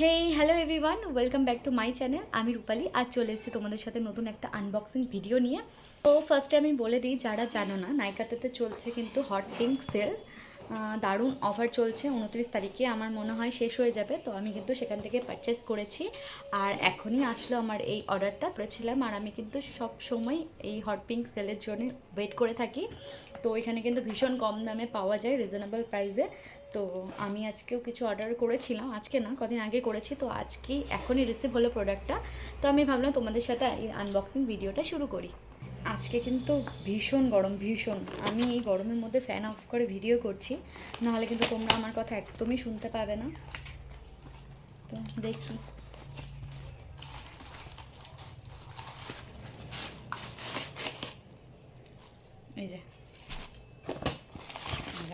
Hey hello everyone welcome back to my channel আমি রূপালি। আর চলে এসেছি তোমাদের সাথে নতুন একটা আনবক্সিং ভিডিও নিয়ে। তো ফার্স্টে আমি বলে দিই, যারা জানো না নাইকাতে চলছে কিন্তু হট পিঙ্ক সেল দারুণ অফার চলছে। উনত্রিশ তারিখে আমার মনে হয় শেষ হয়ে যাবে। তো আমি কিন্তু সেখান থেকে পারচেস করেছি। আর এখনই আসলো আমার এই অর্ডারটা করেছিলাম। আর আমি কিন্তু সব সময় এই হট পিঙ্ক সেলের জন্য ওয়েট করে থাকি। তো এখানে কিন্তু ভীষণ কম দামে পাওয়া যায় রিজনেবল প্রাইসে তো আমি আজকেও কিছু অর্ডার করেছিলাম। আজকে না, কদিন আগে করেছি। তো আজকেই এখনই রিসিভ হলো প্রোডাক্টটা তো আমি ভাবলাম তোমাদের সাথে এই আনবক্সিং ভিডিওটা শুরু করি। আজকে কিন্তু ভীষণ গরম, ভীষণ। আমি এই গরমের মধ্যে ফ্যান অফ করে ভিডিও করছি। নাহলে কিন্তু তোমরা আমার কথা একদমই শুনতে পাবে না। তো দেখি। এই যে।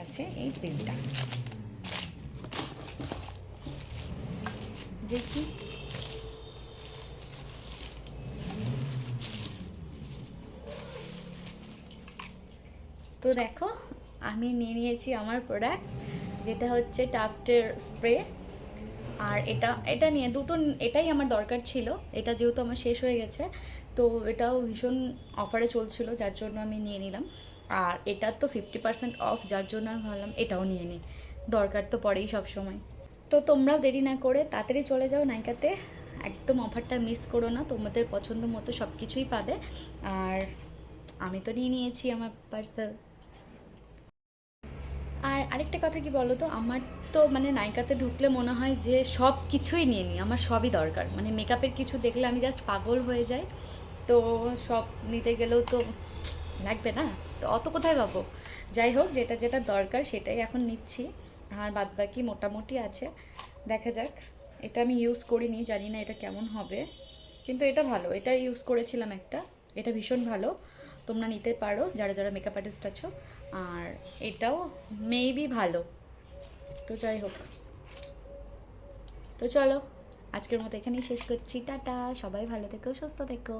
আছে এই পেনটা দেখি। তো দেখো, আমি নিয়ে নিয়েছি আমার প্রোডাক্ট যেটা হচ্ছে টাফটের স্প্রে আর এটা এটা নিয়ে দুটো, এটাই আমার দরকার ছিল। এটা যেহেতু আমার শেষ হয়ে গেছে, তো এটাও ভীষণ অফারে চলছিল, যার জন্য আমি নিয়ে নিলাম। আর এটার তো ফিফটি পার্সেন্ট অফ যার জন্য আমি ভাবলাম এটাও নিয়ে নিই। দরকার তো পড়েই সব সময়। তো তোমরাও দেরি না করে তাড়াতাড়ি চলে যাও নাইকাতে একদম অফারটা মিস করো না, তোমাদের পছন্দ মতো সব কিছুই পাবে। আর আমি তো নিয়ে নিয়েছি আমার পার্সেল আরেকটা কথা কি বলো তো আমার তো মানে নায়িকাতে ঢুকলে মনে হয় যে সব কিছুই নিয়ে নিই, আমার সবই দরকার। মানে মেকআপের কিছু দেখলে আমি জাস্ট পাগল হয়ে যাই, তো সব নিতে গেলেও তো লাগবে না? তো অত কোথায় পাবো? যাই হোক, যেটা যেটা দরকার সেটাই এখন নিচ্ছি। আর বাদ বাকি মোটামুটি আছে। দেখা যাক, এটা আমি ইউজ করিনি, জানি না এটা কেমন হবে। কিন্তু এটা ভালো এটা ইউজ করেছিলাম একটা। এটা ভীষণ ভালো। তোমরা নিতে পারো, যারা যারা মেকআপ আর্টিস্ট আছো। আর এটাও মেবি ভালো। তো যাই হোক। তো চলো, আজকের মতো এখানেই শেষ করছি। টাটা, সবাই ভালো থেকো, সুস্থ থেকো।